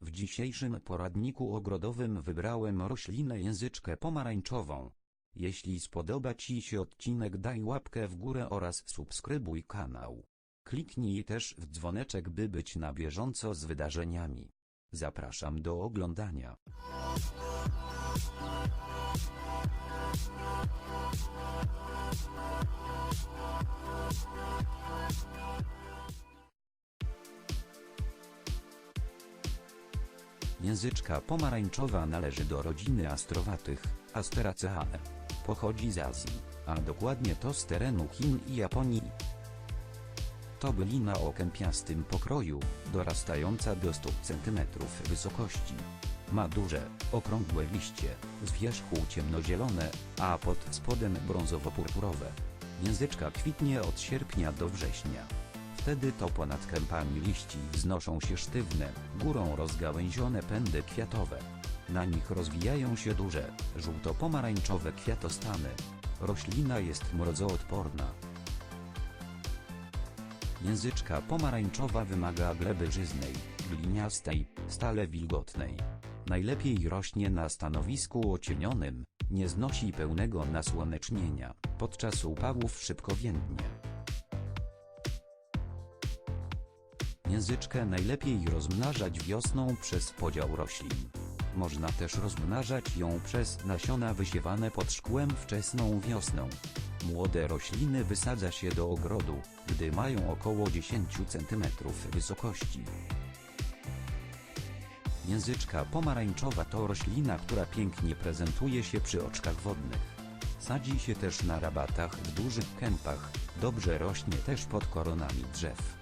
W dzisiejszym poradniku ogrodowym wybrałem roślinę języczkę pomarańczową. Jeśli spodoba Ci się odcinek daj łapkę w górę oraz subskrybuj kanał. Kliknij też w dzwoneczek by być na bieżąco z wydarzeniami. Zapraszam do oglądania. Języczka pomarańczowa należy do rodziny astrowatych, Asteraceae. Pochodzi z Azji, a dokładnie to z terenu Chin i Japonii. To bylina o kępiastym pokroju, dorastająca do stóp cm wysokości. Ma duże, okrągłe liście, z wierzchu ciemnozielone, a pod spodem brązowo-purpurowe. Języczka kwitnie od sierpnia do września. Wtedy to ponad kępami liści wznoszą się sztywne, górą rozgałęzione pędy kwiatowe. Na nich rozwijają się duże, żółto-pomarańczowe kwiatostany. Roślina jest mrozoodporna. Języczka pomarańczowa wymaga gleby żyznej, gliniastej, stale wilgotnej. Najlepiej rośnie na stanowisku ocienionym, nie znosi pełnego nasłonecznienia, podczas upałów szybko więdnie. Języczkę najlepiej rozmnażać wiosną przez podział roślin. Można też rozmnażać ją przez nasiona wysiewane pod szkłem wczesną wiosną. Młode rośliny wysadza się do ogrodu, gdy mają około 10 cm wysokości. Języczka pomarańczowa to roślina, która pięknie prezentuje się przy oczkach wodnych. Sadzi się też na rabatach w dużych kępach, dobrze rośnie też pod koronami drzew.